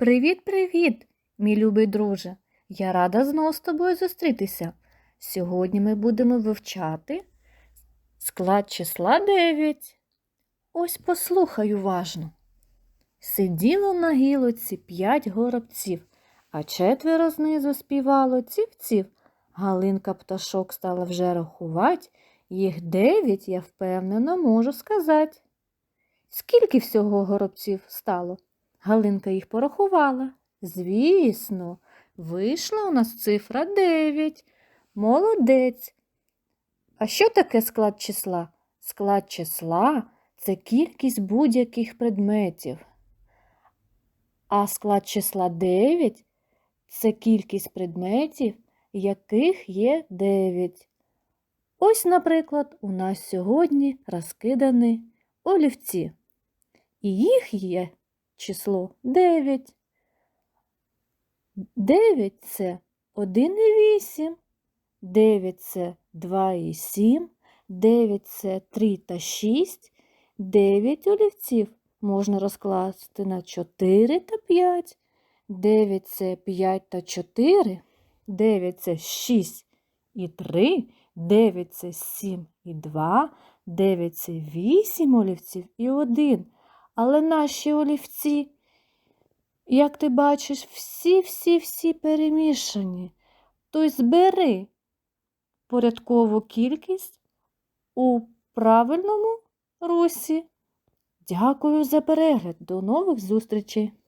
Привіт-привіт, мій любий друже. Я рада знову з тобою зустрітися. Сьогодні ми будемо вивчати склад числа 9. Ось послухай уважно. Сиділо на гілоці п'ять горобців, а четверо знизу співало ців-ців. Галинка пташок стала вже рахувати. Їх дев'ять, я впевнено можу сказати. Скільки всього горобців стало? Галинка їх порахувала. Звісно, вийшла у нас цифра 9. Молодець. А що таке склад числа? Склад числа це кількість будь-яких предметів. А склад числа 9 це кількість предметів, яких є 9. Ось, наприклад, у нас сьогодні розкидані олівці. І їх є число 9. 9 це 1 і 8, 9 це 2 і 7, 9 це 3 та 6, 9 олівців можна розкласти на 4 та 5, 9 це 5 та 4, 9 це 6 і 3, 9 це 7 і 2, 9 це 8 олівців і 1. Але наші олівці, як ти бачиш, всі-всі-всі перемішані. То й збери порядкову кількість у правильному русі. Дякую за перегляд. До нових зустрічей!